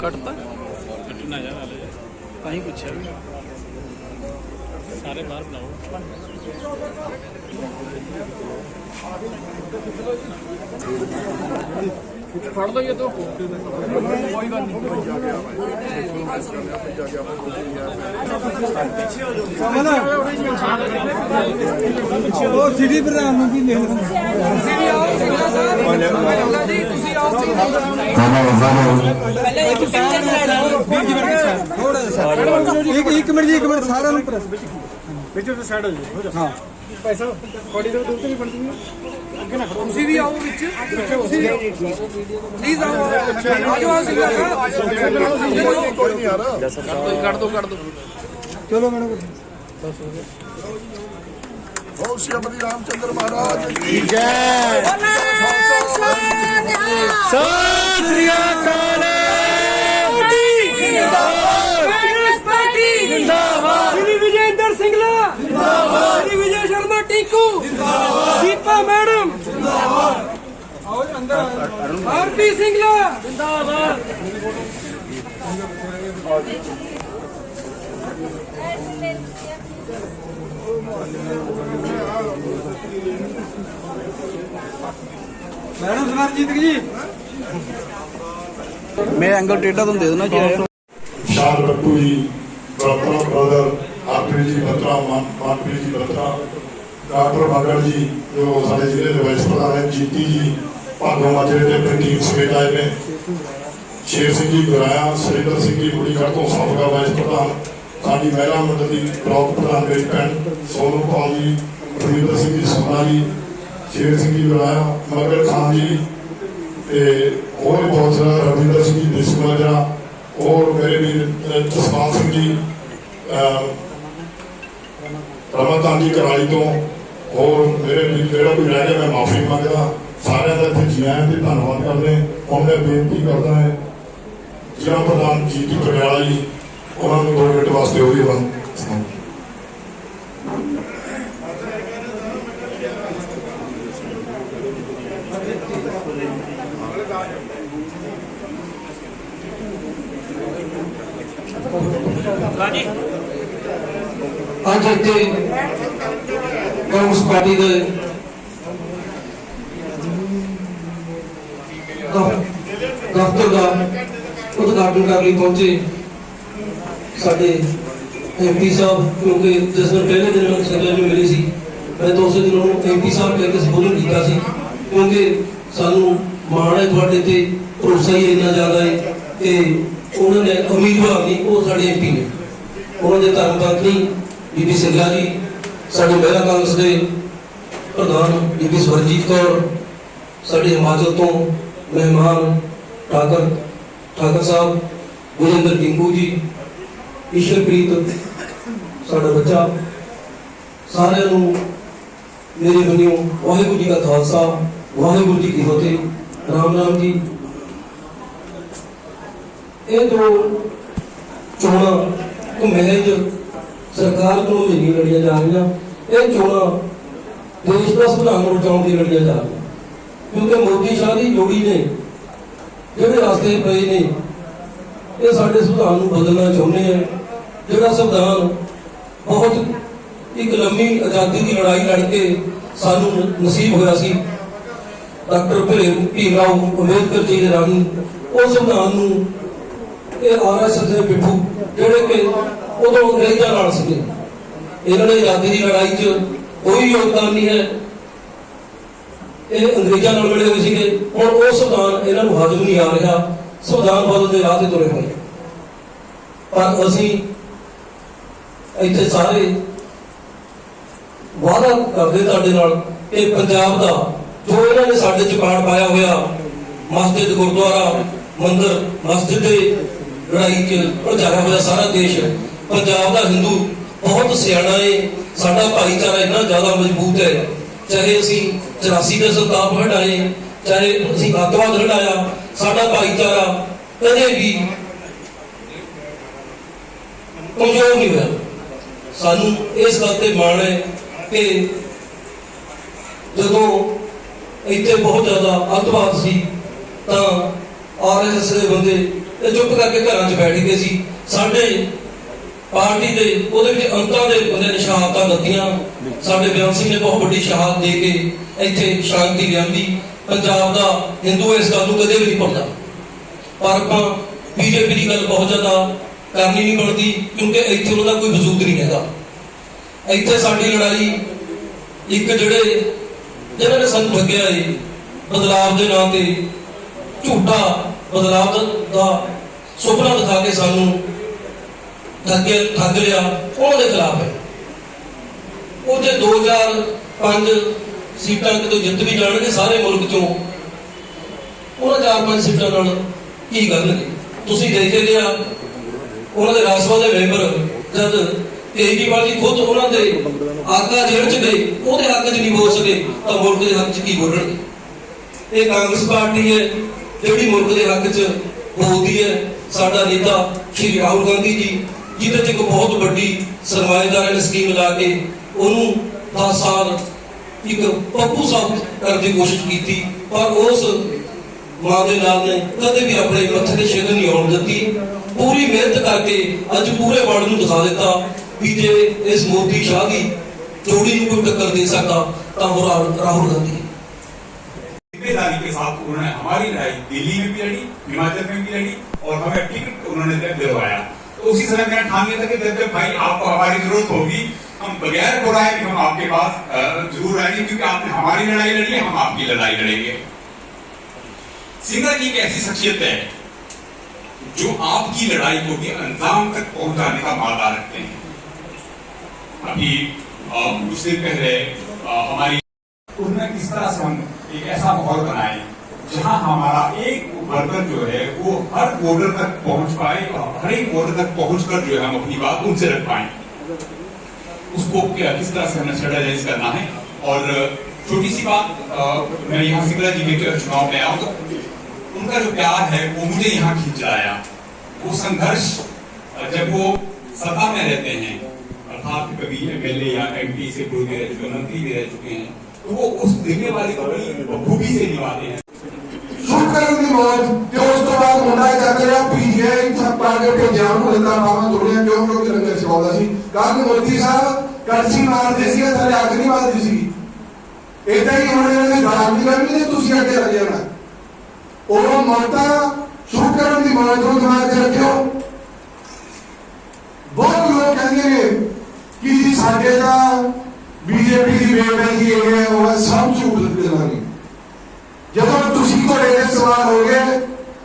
ਕੱਟਤਾ ਕੱਟਣਾ ਜਾ ਹਾਲੇ। ਤਾਂ ਹੀ ਪੁੱਛਿਆ ਵੀ। ਸਾਰੇ ਬਾਹਰ ਬਣਾਓ ਫੜ ਲਓ ਇਹ ਤੋਂ। ਕੋਈ ਗੱਲ ਨਹੀਂ ਉਹ ਸਿਟੀ ਪ੍ਰਧਾਨ ਨੂੰ ਕੀ ਲਿਖ ਦਿੰਦੇ ਥੋੜਾ ਜਿਹਾ ਇੱਕ ਇੱਕ ਮਿੰਟ ਜੀ ਇੱਕ ਮਿੰਟ ਸਾਰਿਆਂ ਨੂੰ ਪ੍ਰੈਸ ਵਿੱਚ ਤੋਂ ਸਾਈਡ ਹੋ ਜਾਓ ਹੋ ਜਾ ਹਾਂ ਪੈਸਾ ਕੋਡੀ ਦੇ ਉੱਤੇ ਨਹੀਂ ਬਣਦੀ ਅੱਗੇ ਨਾ ਖੜੋ ਤੁਸੀਂ ਵੀ ਆਓ ਵਿੱਚ ਤੁਸੀਂ ਵੀ ਆਓ ਪਲੀਜ਼ ਆਓ ਆਜੋ ਆਓ ਸਿੰਘ ਕੋਈ ਨਹੀਂ ਯਾਰ ਕੱਢ ਦੋ ਕੱਢ ਦੋ ਚਲੋ ਮੈਡਮ ਹੋ ਸ਼੍ਰੀ ਰਾਮਚੰਦਰ ਮਹਾਰਾਜ ਕੀ ਸਤਿ ਸ੍ਰੀ ਅਕਾਲ। ਕਾਂਗਰਸ ਪਾਰਟੀ ਜਿੰਦਾਬਾਦ ਸ਼੍ਰੀ ਵਿਜੇਂਦਰ ਸਿੰਘਲਾ ਜਿੰਦਾਬਾਦ। ਸ਼੍ਰੀ ਵਿਜੇ ਸ਼ਰਮਾ ਟਿੰਕੂ। ਜਿੰਦਾਬਾਦ। ਦੀਪਾ ਮੈਡਮ। ਜਿੰਦਾਬਾਦ। ਆਓ ਅੰਦਰ ਆਰਪੀ ਸਿੰਘਲਾ ਜਿੰਦਾਬਾਦ। ਮੈਡਮ ਜੀ। ਐਂਗਲ ਟੇਢਾ ਤੁਹਾਨੂੰ ਦੇ ਦੇਣਾ ਜੀ ਆਇਆ। ਸ਼ਾਨ ਰੱਟੂ ਜੀ। ਬਰਤਰਾ ਬ੍ਰਦਰ ਆਰਪੀ ਜੀ ਬਤਰਾ ਮਾਨਪ੍ਰੀਤ ਜੀ ਬਤਰਾ। ਡਾਕਟਰ ਮਗਰ ਜੀ ਜੋ ਸਾਡੇ ਜ਼ਿਲ੍ਹੇ ਦੇ ਵਾਈਸ ਪ੍ਰਧਾਨ ਹੈ ਜੀਤੀ ਜੀ। ਭਾਗੋ ਮਾਜਰੇ ਦੇ ਪ੍ਰਿੰਟਿੰਗ ਸਮੇਤ ਆਏ ਨੇ। ਸ਼ੇਰ ਸਿੰਘ ਜੀ ਗੁਰਾਇਆ ਸੁਰਿੰਦਰ ਸਿੰਘ ਜੀ ਕੁੜੀਗੜ੍ਹ ਤੋਂ ਸਾਬਕਾ ਵਾਈਸ ਪ੍ਰਧਾਨ ਸਾਡੀ ਮਹਿਲਾ ਮੰਡਲ ਦੀ ਬਲਾਕ ਪ੍ਰਧਾਨ ਮੇਰੀ ਭੈਣ ਸੋਨੂ ਪਾਲ ਜੀ ਰਵਿੰਦਰ ਸਿੰਘ ਜੀ ਸੋਨਾ ਜੀ ਸ਼ੇਰ ਸਿੰਘ ਜੀ ਗੁਰਾਇਆ ਮਗਰ ਖਾਨ ਜੀ ਤੇ ਹੋਰ ਵੀ ਬਹੁਤ ਸਾਰਾ ਰਵਿੰਦਰ ਸਿੰਘ ਜੀ ਦੇਸਮਾਜਾ ਔਰ ਮੇਰੇ ਵੀਰ ਅਹ, ਜਸਪਾਲ ਸਿੰਘ ਜੀ ਅਹ, ਰਮਨਦਾਨ ਜੀ ਕਰਾਈ ਤੋਂ ਔਰ ਮੇਰੇ ਵੀਰ ਜਿਹੜਾ ਕੋਈ ਰਹਿ ਗਿਆ ਮੈਂ ਮਾਫੀ ਮੰਗਦਾ। ਸਾਰਿਆਂ ਦਾ ਇੱਥੇ ਜੀਆਂ ਤੇ ਧੰਨਵਾਦ ਕਰਦੇ ਹੁਣ ਮੈਂ ਬੇਨਤੀ ਕਰਦਾ ਹੈ ਜ਼ਿਲ੍ਹਾ ਪ੍ਰਧਾਨ ਜੀ ਦੀ ਪਟਿਆਲਾ ਜੀ ਉਹਨਾਂ ਨੂੰ ਦੋ ਮਿੰਟ ਵਾਸਤੇ ਉਹ ਵੀ ਅੱਜ ਇੱਥੇ ਕਾਂਗਰਸ ਪਾਰਟੀ ਦੇ ਦਫ਼ਤਰ ਦਾ ਉਦਘਾਟਨ ਕਰਨ ਲਈ ਪਹੁੰਚੇ ਸਾਡੇ ਐਮਪੀ ਸਾਹਿਬ, ਕਿਉਂਕਿ ਜਿਸ ਦਿਨ ਪਹਿਲੇ ਦਿਨ ਮੈਂ ਸੰਗਤ ਨੂੰ ਮਿਲੀ ਸੀ, ਮੈਂ ਤਾਂ ਉਸੇ ਦਿਨ ਉਹਨੂੰ ਐਮਪੀ ਸਾਹਿਬ ਕਹਿ ਕੇ ਸੰਬੋਧਨ ਕੀਤਾ ਸੀ, ਕਿਉਂਕਿ ਸਾਨੂੰ ਮਾਣ ਹੈ ਤੁਹਾਡੇ ਤੇ, ਭਰੋਸਾ ਹੀ ਇੰਨਾ ਜ਼ਿਆਦਾ ਹੈ ਕਿ ਉਹਨਾਂ ਨੇ ਉਮੀਦਵਾਰ ਨਹੀਂ, ਉਹ ਸਾਡੇ ਐਮਪੀ ਨੇ। ਉਹਨਾਂ ਦੇ ਧਰਮ ਪਤਨੀ ਬੀਬੀ ਸਿੰਘਲਾ ਜੀ, ਸਾਡੇ ਮਹਿਲਾ ਕਾਂਗਰਸ ਦੇ ਪ੍ਰਧਾਨ ਬੀਬੀ ਸਵਰਜੀਤ ਕੌਰ, ਸਾਡੇ ਹਿਮਾਚਲ ਤੋਂ ਮਹਿਮਾਨ ਠਾਕਰ ਠਾਕਰ ਸਾਹਿਬ, ਗੁਰਿੰਦਰ ਟਿੰਕੂ ਜੀ, ਈਸ਼ਰਪ੍ਰੀਤ, ਸਾਡਾ ਬੱਚਾ, ਸਾਰਿਆਂ ਨੂੰ ਮੇਰੇ ਵੱਲੋਂ ਵਾਹਿਗੁਰੂ ਜੀ ਦਾ ਖਾਲਸਾ, ਵਾਹਿਗੁਰੂ ਜੀ ਕੀ ਫਤਿਹ, ਰਾਮ ਰਾਮ ਜੀ। ਇਹ ਜੋ ਚੋਣਾਂ ਕਿ ਮਹਿਜ ਸਰਕਾਰ ਕੋਲੋਂ ਨਹੀਂ ਲੜੀਆਂ ਜਾ ਰਹੀਆਂ। ਇਹ ਚੋਣਾਂ ਦੇਸ਼ ਦਾ ਸੁਧਾਰ ਨੂੰ ਦੀ ਲੜੀਆਂ ਜਾ ਰਹੀਆਂ। ਕਿਉਂਕਿ ਮੋਦੀ ਸ਼ਾਹ ਦੀ ਜੋੜੀ ਨੇ, ਜਿਹੜੇ ਰਸਤੇ ਪਏ ਨੇ, ਇਹ ਸਾਡੇ ਸੁਧਾਰ ਨੂੰ ਬਦਲਣਾ ਚਾਹੁੰਦੇ ਆ। ਜਿਹੜਾ ਸੰਵਿਧਾਨ ਬਹੁਤ ਇੱਕ ਲੰਮੀ ਆਜ਼ਾਦੀ ਦੀ ਲੜਾਈ ਲੜ ਕੇ ਸਾਨੂੰ ਨਸੀਬ ਹੋਇਆ ਸੀ, ਡਾਕਟਰ ਭੀਮ ਭੀਮ ਰਾਓ ਅੰਬੇਦਕਰ ਜੀ ਦੇ ਰਾਹੀਂ, ਉਹ ਸੰਵਿਧਾਨ ਨੂੰ ਇਹ ਆਰਐਸਐਸ ਦੇ ਪਿੱਠੂ ਜਿਹੜੇ ਕਿ ਉਦੋਂ ਅੰਗਰੇਜ਼ਾਂ ਨਾਲ ਸੀਗੇ। ਇਹਨਾਂ ਨੇ ਆਜ਼ਾਦੀ ਦੀ ਲੜਾਈ 'ਚ ਕੋਈ ਯੋਗਦਾਨ ਨਹੀਂ ਹੈ। ਇਹ ਅੰਗਰੇਜ਼ਾਂ ਨਾਲ ਮਿਲੇ ਹੋਏ ਸੀਗੇ। ਹੁਣ ਉਹ ਸੰਵਿਧਾਨ ਇਹਨਾਂ ਨੂੰ ਹਜਮ ਨਹੀਂ ਆ ਰਿਹਾ। ਸੰਵਿਧਾਨ ਬਦਲ ਦੇ ਰਾਹ ਤੇ ਤੁਰੇ ਹੋਏ ਪਰ ਅਸੀਂ ਇੱਥੇ ਸਾਰੇ ਵਾਅਦਾ ਕਰਦੇ ਤੁਹਾਡੇ ਨਾਲ ਕਿ ਪੰਜਾਬ ਦਾ ਜੋ ਇਹਨਾਂ ਨੇ ਸਾਡੇ ਚ ਪਾੜ ਪਾਇਆ ਹੋਇਆ, ਮਸਜਿਦ ਗੁਰਦੁਆਰਾ, ਮੰਦਿਰ, ਮਸਜਿਦ ਦੇ ਲੜਾਈ ਚ ਭੜਕਾਇਆ ਹੋਇਆ ਸਾਰਾ ਦੇਸ਼। ਪੰਜਾਬ ਦਾ ਹਿੰਦੂ ਬਹੁਤ ਸਿਆਣਾ ਏ। ਸਾਡਾ ਭਾਈਚਾਰਾ ਇੰਨਾ ਜ਼ਿਆਦਾ ਮਜ਼ਬੂਤ ਹੈ। ਚਾਹੇ ਅਸੀਂ 84 ਦੇ ਸੰਤਾਪ ਹਟਾਏ, ਚਾਹੇ ਅਸੀਂ ਅੱਤਵਾਦ ਹਟਾਇਆ, ਸਾਡਾ ਭਾਈਚਾਰਾ ਕਦੇ ਵੀ ਕਮਜ਼ੋਰ ਨਹੀਂ ਹੋਇਆ। ਸਾਨੂੰ ਇਸ ਗੱਲ ਤੇ ਮਾਣ ਹੈ ਕਿ ਜਦੋਂ ਇੱਥੇ ਬਹੁਤ ਜ਼ਿਆਦਾ ਅੱਤਵਾਦ ਸੀ, ਤਾਂ ਆਰਐਸਐਸ ਦੇ ਬੰਦੇ ਤੇ ਚੁੱਪ ਕਰਕੇ ਘਰਾਂ 'ਚ ਬੈਠ ਗਏ ਸੀ। ਸਾਡੇ ਪਾਰਟੀ ਦੇ, ਉਹਦੇ ਵਿੱਚ ਅੰਤਾਂ ਦੇ ਬੰਦੇ ਨੇ ਸ਼ਹਾਦਤਾਂ ਦਿੱਤੀਆਂ। ਸਾਡੇ ਬਿਆਨ ਸਿੰਘ ਨੇ ਬਹੁਤ ਵੱਡੀ ਸ਼ਹਾਦਤ ਦੇ ਕੇ ਇੱਥੇ ਸ਼ਾਂਤੀ ਲਿਆਂਦੀ। ਪੰਜਾਬ ਦਾ ਹਿੰਦੂ ਇਸ ਗੱਲ ਨੂੰ ਕਦੇ ਵੀ ਨਹੀਂ ਭੁੱਲਦਾ। ਪਰ ਆਪਾਂ ਬੀਜੇਪੀ ਦੀ ਗੱਲ ਬਹੁਤ ਜ਼ਿਆਦਾ ਕਰਨੀ ਨਹੀਂ ਬਣਦੀ, ਕਿਉਂਕਿ ਇੱਥੇ ਉਹਨਾਂ ਦਾ ਕੋਈ ਵਜੂਦ ਨਹੀਂ ਹੈਗਾ। ਇੱਥੇ ਸਾਡੀ ਲੜਾਈ ਇੱਕ ਜਿਹੜੇ, ਜਿਹਨਾਂ ਨੇ ਸਾਨੂੰ ਠੱਗਿਆ ਏ, ਬਦਲਾਵ ਦੇ ਨਾਂ ਤੇ ਝੂਠਾ ਬਦਲਾਵ ਦਾ- ਸੁਪਨਾ ਦਿਖਾ ਕੇ ਸਾਨੂੰ ਠੱਗੇ ਠੱਗ ਲਿਆ। ਉਹਨਾਂ ਦੇ ਖਿਲਾਫ ਹੈ। ਉਹ ਜੇ 2005 ਸੀਟਾਂ ਕਿਤੋਂ ਜਿੱਤ ਵੀ ਜਾਣਗੇ ਸਾਰੇ ਮੁਲਕ ਚੋਂ, ਉਹਨਾਂ ਚਾਰ ਪੰਜ ਸੀਟਾਂ ਨਾਲ ਕੀ ਕਰਨਗੇ ਤੁਸੀਂ ਦੇਖ ਲਿਆ ਉਹਨਾਂ ਦੇ ਰਾਜ ਸਭਾ ਦੇ ਮੈਂਬਰ ਜਦ ਕੇਜਰੀਵਾਲ ਜੀ ਖੁਦ ਉਹਨਾਂ ਦੇ ਆਗਾ ਜੇਲ੍ਹ ਚ ਗਏ, ਉਹਦੇ ਹੱਕ 'ਚ ਨਹੀਂ ਬੋਲ ਸਕੇ, ਤਾਂ ਮੁਲਕ ਦੇ ਹੱਕ 'ਚ ਕੀ ਬੋਲਣਗੇ? ਇਹ ਕਾਂਗਰਸ ਪਾਰਟੀ ਹੈ ਜਿਹੜੀ ਮੁਲਕ ਦੇ ਹੱਕ 'ਚ ਬੋਲਦੀ ਹੈ, ਸਾਡਾ ਨੇਤਾ ਸ਼੍ਰੀ ਰਾਹੁਲ ਗਾਂਧੀ ਜੀ, ਜਿਹਦੇ 'ਚ ਇੱਕ ਬਹੁਤ ਵੱਡੀ ਸਰਮਾਏਦਾਰਾਂ ਸਕੀਮ ਲਾ ਕੇ ਉਹਨੂੰ 10 ਸਾਲ ਇੱਕ ਪੱਪੂ ਸਾਹਿਬ ਕਰਨ ਦੀ ਕੋਸ਼ਿਸ਼ ਕੀਤੀ, ਪਰ ਉਸ ਮਾਂ ਦੇ ਨਾਲ ਨੇ ਕਦੇ ਵੀ ਆਪਣੇ ਮੱਥੇ ਤੇ ਛੇਦ ਨਹੀਂ ਆਉਣ ਦਿੱਤੀ। ਪੂਰੀ ਮਿਹਨਤ ਕਰਕੇ ਅੱਜ ਪੂਰੇ ਵਰਲਡ ਨੂੰ ਦਿਖਾ ਦਿੱਤਾ ਵੀ ਜੇ ਇਸ ਮੋਦੀ ਸ਼ਾਹ ਦੀ ਜੋੜੀ ਨੂੰ ਕੋਈ ਟੱਕਰ ਦੇ ਸਕਦਾ, ਤਾਂ ਉਹ ਰਾਹੁਲ ਰਾਹੁਲ ਗਾਂਧੀ। ਹੈ ज़िम्मेदारी के साथ उन्होंने हमारी लड़ाई दिल्ली में भी लड़ी, हिमाचल में भी लड़ी, और हमें टिकट उन्होंने दिलवाया। तो उसी समय मैंने ठान लिया था कि जब भाई आपको हमारी ज़रूरत होगी, हम बगैर बुराए भी हम आपके पास ज़रूर आएँगे, क्योंकि आपने हमारी लड़ाई लड़ी है हम आपकी लड़ाई लड़ेंगे। सिंगल जी एक ऐसी शख्सियत है, जो आपकी लड़ाई को भी अंजाम तक पहुँचाने का मादा रखते हैं। अभी कुछ दिन पहले हमारी उन्हें किस तरह से हम एक ऐसा माहौल बनाए, जहाँ हमारा एक वर्कर जो है, वो हर वोटर तक पहुँच पाए और हर एक वोटर तक पहुंचकर जो है हम अपनी बात उनसे रख पाए। उसको क्या, किस तरह से हमें स्ट्रेटेजाइज करना है? और, छोटी सी बात मैं यहाँ सिंगला जी के चुनाव में आया तो उनका जो प्यार है, वो मुझे यहाँ खींच लाया वो संघर्ष जब वो सत्ता में रहते हैं, अर्थात कभी एम एमएलए या एमपी से कोई भी रह चुके मंत्री भी रह चुके हैं तो वो उस जिम्मेवारी को बड़ी बखूबी से निभाते हैं ਸ਼ੁਰੂ ਕਰਨ ਦੀ ਮੌਜ ਤੇ ਉਸ ਤੋਂ ਬਾਅਦ ਮੁੰਡਾ ਚੱਕ ਲਿਆ ਪੀਜੀਆਈ ਥੱਪਾ ਕੇ ਭੇਜਿਆ ਉਹਨੂੰ ਲੱਤਾਂ ਬਾਹਾਂ ਜੋੜੀਆਂ ਕਿਉਂ ਕਿਉਂਕਿ ਲੰਗਰ ਛਕਾਉਂਦਾ ਸੀ ਕੱਲ ਮੋਦੀ ਸਾਹਿਬ ਕੜਛੀ ਮਾਰਦੇ ਸੀ ਥੱਲੇ ਅੱਗ ਨਹੀਂ ਮਾਰਦੀ ਸੀ ਇਦਾਂ ਹੀ ਹੁਣ ਇਹਨਾਂ ਦੀ ਗਾਲ ਨਹੀਂ ਕਰਨੀ ਤੇ ਤੁਸੀਂ ਅੱਗੇ ਲੱਗ ਜਾਣਾ ਉਹ ਮੌਤਾਂ ਸ਼ੁਰੂ ਕਰਨ ਦੀ ਮੌਜ ਨੂੰ ਦਿਮਾਗ 'ਚ ਰੱਖਿਓ ਬਹੁਤ ਲੋਕ ਕਹਿੰਦੇ ਨੇ ਕਿ ਜੀ ਸਾਡੇ ਦਾ ਬੀਜੇਪੀ ਦੀ ਬੇਬੈਂਕੀ ਹੈ ਉਹ ਸਭ ਝੂਠ ਗੱਲਾਂ ਨੇ ਜਦੋਂ ਤੁਸੀਂ ਘੋੜੇ ਦੇ ਸਵਾਰ ਹੋ ਗਏ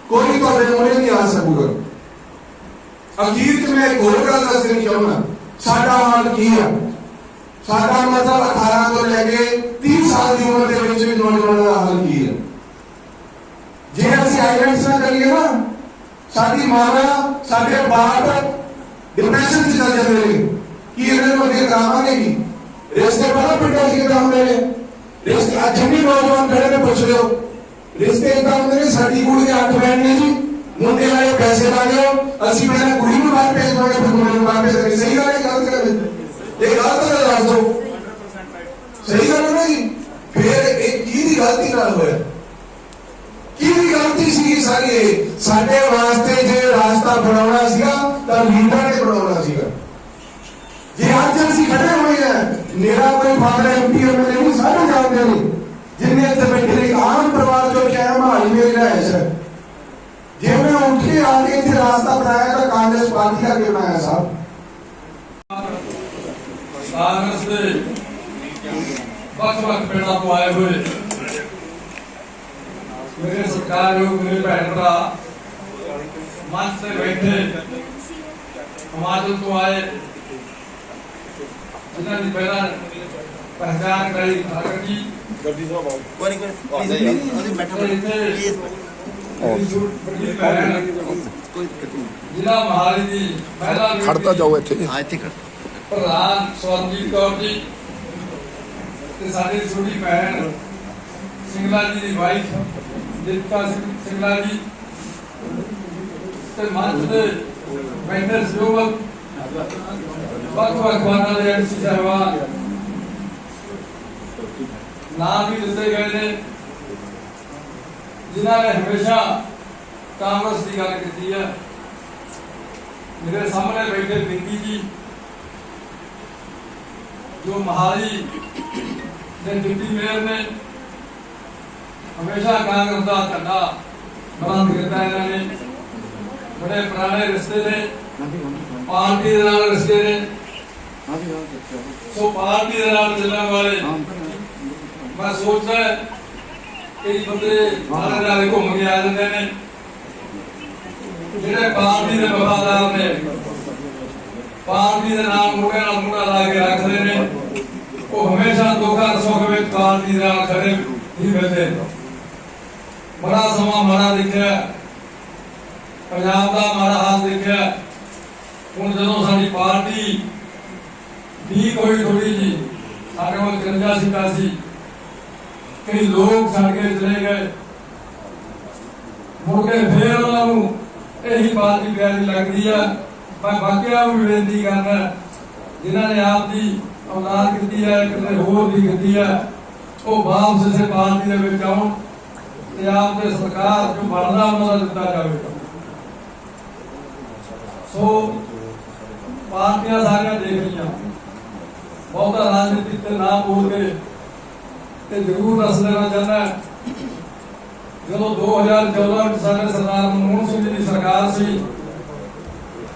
ਕੋਈ ਤੁਹਾਡੇ ਮੂਹਰੇ ਨਹੀਂ ਆ ਸਕੂਗਾ। ਅਖੀਰ ਤੇ ਮੈਂ ਇੱਕ ਹੋਰ ਗੱਲ ਦੱਸਣੀ ਚਾਹੁੰਦਾ, ਸਾਡਾ ਹਾਲ ਕੀ ਆ? ਸਾਡਾ ਮਤਲਬ 18 ਤੋਂ ਲੈ ਕੇ 30 ਸਾਲ ਦੀ ਉਮਰ ਦੇ ਵਿੱਚ ਵੀ ਨੌਜਵਾਨਾਂ ਦਾ ਹਾਲ ਕੀ ਹੈ ਜੇ ਅਸੀਂ ਆਈਲੈਂਡਸ ਨਾ ਕਰੀਏ ਨਾ, ਸਾਡੀ ਮਾਂ ਸਾਡੇ ਬਾਪ ਡਿਪਰੈਸ਼ਨ ਚ ਚੱਲ ਜਾਂਦੇ ਨੇ। ਕੀ ਇਹਨਾਂ ਨੂੰ ਅੱਗੇ ਕਰਾਵਾਂਗੇ ਕੀ? ਰਿਸ਼ਤੇ ਬੜਾ ਪਿੰਡਾਂ ਚ ਕਿਦਾਂ ਹੁੰਦੇ ਨੇ। ਰਿਸ਼ਤੇ ਅੱਜ ਵੀ ਨੌਜਵਾਨ ਖੜੇ ਨੇ, ਪੁੱਛ ਲਿਓ। ਰਿਸ਼ਤੇ ਇਦਾਂ ਹੁੰਦੇ ਨੇ, ਸਾਡੀ ਕੁੜੀ ਦੇ ਅੱਠ ਬੈਣ ਨੇ ਜੀ। ਮੁੰਡੇ ਵਾਲੇ ਪੈਸੇ ਲਾ ਲਿਓ ਅਸੀਂ ਪਹਿਲਾਂ ਕੁੜੀ ਨੂੰ ਬਾਹਰ ਭੇਜ ਦਾਂਗੇ, ਫਿਰ ਮੁੰਡੇ ਨੂੰ ਬਾਹਰ ਭੇਜ ਦਾਂਗੇ। ਸਹੀ ਗੱਲ ਹੈ ਗਲਤ ਗੱਲ ਇਹ ਗਲਤ ਹੈ ਦੱਸ ਦਿਓ। ਸਹੀ ਗੱਲ ਹੈ ਜੀ? ਫਿਰ ਇਹ ਕਿਹਦੀ ਗਲਤੀ ਨਾਲ ਹੋਇਆ? ਕਿਹਦੀ ਗਲਤੀ ਸੀ ਸਾਰੀ ਇਹ? ਸਾਡੇ ਵਾਸਤੇ ਜੇ ਰਸਤਾ ਬਣਾਉਣਾ ਸੀਗਾ, ਤਾਂ ਲੀਡਰਾਂ ਨੇ ਬਣਾਉਣਾ ਸੀਗਾ। ਜੇ ਅੱਜ ਅਸੀਂ ਖੜੇ ਹੋਏ ਆ ਮੇਰਾ ਕੋਈ ਫਾਦਰ ਐਮਪੀ ਐਮਐਲਏ ਨਹੀਂ ਸਾਰੇ ਜਾਣਦੇ ਨੇ। ਜਿੰਨੇ ਇੱਥੇ ਬੈਠੇ ਨੇ ਇੱਕ ਆਮ ਪਰਿਵਾਰ ਚੋਂ ਕਿਹਾ ਮਹਾਲੀ ਮੇਰੀ ਰਹਿਸ਼ ਹੈ ਜੇ ਮੈਂ ਉੱਠ ਕੇ ਆ ਕੇ ਇੱਥੇ ਰਾਸਤਾ ਬਣਾਇਆ ਤਾਂ ਕਾਂਗਰਸ ਪਾਰਟੀ ਕਰਕੇ ਬਣਾਇਆ ਸਾਹਿਬ। ਕਾਂਗਰਸ ਦੇ ਵੱਖ ਵੱਖ ਪਿੰਡਾਂ ਤੋਂ ਆਏ ਹੋਏ। ਮੇਰੇ ਸਤਿਕਾਰਯੋਗ ਮੇਰੇ ਭੈਣ ਭਰਾ ਮੰਚ ਤੇ ਬੈਠੇ ਹਿਮਾਚਲ ਤੋਂ ਆਏ ਜਿਨ੍ਹਾਂ ਦੀ ਪਹਿਲਾਂ ਪਹਿਚਾਨ ਕਰੀ ਪ੍ਰਗਟ ਜੀ ਗੱਡੀ ਸਾਹਿਬ ਆਓ ਕੋਈ ਕੋਈ ਪਲੀਜ਼ ਉਹਦੀ ਬੈਠੋ ਤੇ ਇੱਥੇ ਜ਼ਿਲ੍ਹਾ ਮਹਾਲੀ ਦੀ ਮਹਿਲਾ ਖੜਤਾ ਜਾਓ ਹਾਂ ਇੱਥੇ ਕਰ ਪ੍ਰਧਾਨ ਸਵਰਜੀਤ ਕੌਰ ਜੀ ਤੇ ਸਾਡੀ ਛੋਟੀ ਭੈਣ ਸਿੰਗਲਾ ਜੀ ਦੀ ਵਾਈਫ ਜਿੱਤਾ ਸਿੰਘ ਸਿੰਗਲਾ ਜੀ ਤੇ ਮੰਚ ਦੇ ਬੈਠੇ ਸਹਿਯੋਗ ਵੱਖ ਵੱਖ ਵਾਰਾਂ ਦੇ ਐਮਸੀ ਸਾਹਿਬਾਨ। ਨਾਮ ਵੀ ਦਿੱਤੇ ਗਏ ਨੇ। ਜਿਨ੍ਹਾਂ ਨੇ ਹਮੇਸ਼ਾ ਕਾਂਗਰਸ ਦੀ ਗੱਲ ਕੀਤੀ ਹੈ। ਮੇਰੇ ਸਾਹਮਣੇ ਬੈਠੇ ਬਿੰਕੀ ਜੀ, ਜੋ ਮਹਾਲੀ ਦੇ ਡਿਪਟੀ ਮੇਅਰ ਨੇ। ਹਮੇਸ਼ਾ ਕਾਂਗਰਸ ਦਾ ਝੰਡਾ ਬੁਲੰਦ ਕੀਤਾ ਇਹਨਾਂ ਨੇ। ਬੜੇ ਪੁਰਾਣੇ ਰਿਸ਼ਤੇ ਨੇ। ਪਾਰਟੀ ਦੇ ਨਾਲ ਰਿਸ਼ਤੇ ਨੇ। ਸੋ ਪਾਰਟੀ ਦੇ ਨਾਲ ਚੱਲਣ ਵਾਲੇ। ਮੈਂ ਸੋਚਦਾ ਕਈ ਬੰਦੇ ਬਾਹਰ ਜਾ ਕੇ ਘੁੰਮ ਕੇ ਆ ਜਾਂਦੇ ਨੇ। ਜਿਹੜੇ ਪਾਰਟੀ ਦੇ ਵਫਾਦਾਰ ਨੇ ਪਾਰਟੀ ਦੇ ਨਾਲ ਮੋਢੇ ਨਾਲ ਮੋਢਾ ਲਾ ਕੇ ਰੱਖਦੇ ਨੇ ਉਹ ਹਮੇਸ਼ਾ ਦੁੱਖਾਂ ਸੁੱਖ ਵਿੱਚ ਪਾਰਟੀ ਦੇ ਨਾਲ ਖੜੇ ਹੀ ਨੇ। ਬੜਾ ਸਮਾਂ ਮਾੜਾ ਦੇਖਿਆ ਪੰਜਾਬ ਦਾ ਮਾੜਾ ਜਦੋਂ ਸਾਡੀ ਪਾਰਟੀ ਵੀ ਕੋਈ ਥੋੜੀ ਜੀ ਸਾਡੇ ਕੋਲ 53 ਸੀਟਾਂ ਸੀ, ਕਈ ਲੋਕ ਛੱਡ ਕੇ ਚਲੇ ਗਏ। ਮੁੜ ਫੇਰ ਉਹਨਾਂ ਨੂੰ ਇਹੀ ਪਾਰਟੀ ਪਿਆਰੀ ਲੱਗਦੀ ਆ। ਮੈਂ ਬਾਕੀਆਂ ਨੂੰ ਬੇਨਤੀ ਕਰਦਾ, ਜਿਨ੍ਹਾਂ ਨੇ ਆਪ ਦੀ ਔਲਾਦ ਕੀਤੀ ਹੈ ਕਿਤੇ ਹੋਰ ਵੀ ਕੀਤੀ ਹੈ ਉਹ ਵਾਪਸ ਇਸੇ ਪਾਰਟੀ ਦੇ ਵਿੱਚ ਆਉਣ ਤੇ ਆਪ ਦੇ ਸਰਕਾਰ ਜੋ ਬਣਦਾ ਉਹਨਾਂ ਦਾ ਦਿੱਤਾ ਜਾਵੇ। ਸੋ ਪਾਰਟੀਆਂ ਸਾਰੀਆਂ ਦੇਖ ਲਈਆਂ। ਬਹੁਤਾ ਰਾਜਨੀਤੀ ਤੇ ਨਾ ਬੋਲ ਕੇ। ਤੇ ਜ਼ਰੂਰ ਦੱਸ ਦੇਣਾ ਚਾਹੁੰਦਾ ਜਦੋਂ 2014 ਵਿੱਚ ਸਾਡੇ ਸਰਦਾਰ ਮਨਮੋਹਨ ਸਿੰਘ ਦੀ ਸਰਕਾਰ ਸੀ,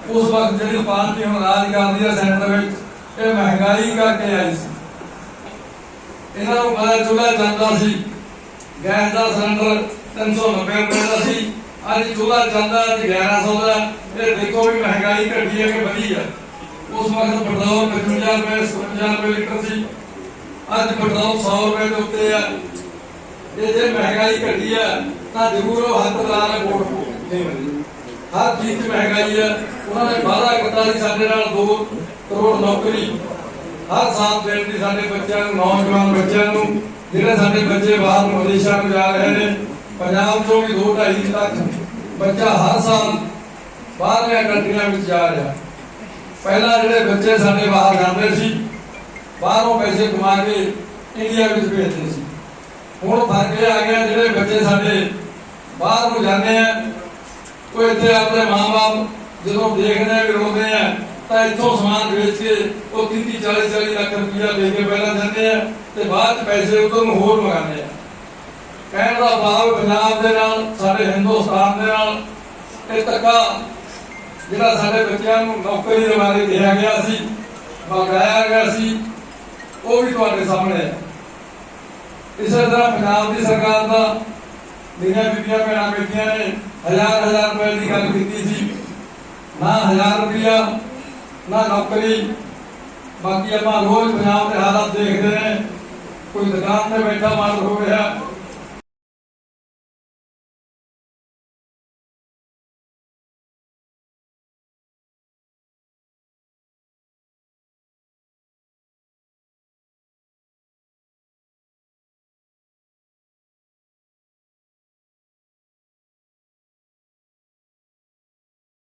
ਉਸ ਵਕਤ ਜਿਹੜੀ ਪਾਰਟੀ ਹੁਣ ਰਾਜ ਕਰਦੀ ਹੈ ਸੈਂਟਰ ਵਿੱਚ, ਇਹ ਮਹਿੰਗਾਈ ਕਰਕੇ ਆਈ ਸੀ। ਇਹਨਾਂ ਨੂੰ ਪਤਾ ਚੁੱਲ੍ਹਾ ਜਾਂਦਾ ਸੀ, ਗੈਸ ਦਾ ਸਿਲੰਡਰ 390 ਰੁਪਏ ਦਾ ਸੀ, ਅੱਜ ਚੁੱਲ੍ਹਾ ਜਾਂਦਾ ਤੇ 1100 ਦਾ, ਇਹ ਦੇਖੋ ਵੀ ਮਹਿੰਗਾਈ ਘਟੀ ਹੈ ਕਿ ਵਧੀ ਹੈ। ਉਸ ਵਕਤ ਪੈਟਰੋਲ 55 ਰੁਪਏ 57 ਰੁਪਏ ਲੀਟਰ ਸੀ। ਅੱਜ ਪੈਟਰੋਲ 100 ਰੁਪਏ ਦੇ ਉੱਤੇ ਹੈ ਇਹ ਜੇ ਮਹਿੰਗਾਈ ਘਟੀ ਹੈ ਤਾਂ ਜ਼ਰੂਰ ਉਹ ਹੱਥ ਲਾ ਰਹੇ ਵੋਟ ਦੇਣਗੇ ਹਰ ਚੀਜ਼ ਮਹਿੰਗਾਈ ਹੈ ਉਹਨਾਂ ਨੇ ਵਾਅਦਾ ਕੀਤਾ ਸੀ ਸਾਡੇ ਨਾਲ 2 ਕਰੋੜ ਨੌਕਰੀ। ਹਰ ਸਾਲ ਦੇਣ ਦੀ ਸਾਡੇ ਬੱਚਿਆਂ ਨੂੰ, ਨੌਜਵਾਨ ਬੱਚਿਆਂ ਨੂੰ, ਜਿਹੜੇ ਸਾਡੇ ਬੱਚੇ ਬਾਹਰ ਨੂੰ ਨੂੰ ਜਾ ਰਹੇ ਨੇ, ਪੰਜਾਬ ਤੋਂ ਵੀ 2.5 ਲੱਖ ਬੱਚਾ ਹਰ ਸਾਲ ਬਾਹਰਲੀਆਂ ਕੰਟਰੀਆਂ ਵਿੱਚ ਜਾ ਰਿਹਾ। ਪਹਿਲਾਂ ਜਿਹੜੇ ਬੱਚੇ ਸਾਡੇ ਬਾਹਰ ਜਾਂਦੇ ਸੀ, ਬਾਹਰੋਂ ਪੈਸੇ ਕਮਾ ਕੇ ਇੰਡੀਆ ਵਿੱਚ ਭੇਜਦੇ ਸੀ। ਹੁਣ ਫ਼ਰਕ ਇਹ ਆ ਗਿਆ ਜਿਹੜੇ ਬੱਚੇ ਸਾਡੇ ਬਾਹਰ ਨੂੰ ਜਾਂਦੇ ਆ, ਉਹ ਇੱਥੇ ਆਪਣੇ ਮਾਂ-ਬਾਪ ਜਦੋਂ ਦੇਖਦੇ ਆ, ਰੋਂਦੇ ਆ, ਤਾਂ ਇੱਥੋਂ ਸਮਾਨ ਵੇਚ ਕੇ ਉਹ 30 40 40 ਲੱਖ ਰੁਪਇਆ ਦੇ ਕੇ ਪਹਿਲਾਂ ਜਾਂਦੇ ਆ ਤੇ ਬਾਅਦ ਚ ਪੈਸੇ ਉਧਰ ਨੂੰ ਹੋਰ ਮੰਗਾਉਂਦੇ ਆ। ਕਹਿਣ ਦਾ ਭਾਵ ਪੰਜਾਬ ਦੇ ਨਾਲ, ਸਾਡੇ ਹਿੰਦੁਸਤਾਨ ਦੇ ਨਾਲ ਇਹ ਧੱਕਾ ਜਿਹੜਾ ਸਾਡੇ ਬੱਚਿਆਂ ਨੂੰ ਨੌਕਰੀ ਦੇ ਬਾਰੇ ਦਿਆ ਗਿਆ ਸੀ ਬਗਾਇਆ ਗਿਆ ਸੀ, ਉਹ ਵੀ ਤੁਹਾਡੇ ਸਾਹਮਣੇ ਹੈ। ਇਸੇ ਤਰ੍ਹਾਂ ਪੰਜਾਬ ਦੀ ਸਰਕਾਰ ਦਾ ਮੇਰੀਆਂ ਬੀਬੀਆਂ ਭੈਣਾਂ ਬੈਠੀਆਂ ਨੇ, ਹਜ਼ਾਰ ਹਜ਼ਾਰ ਰੁਪਏ ਦੀ ਗੱਲ ਕੀਤੀ ਸੀ। ਨਾ ਹਜ਼ਾਰ ਰੁਪਇਆ ਨਾ ਨੌਕਰੀ। ਬਾਕੀ ਆਪਾਂ ਰੋਜ਼ ਪੰਜਾਬ ਦੇ ਹਾਲਾਤ ਦੇਖਦੇ ਨੇ। ਕੋਈ ਦੁਕਾਨ ਤੇ ਬੈਠਾ ਮਰਦ ਹੋ ਰਿਹਾ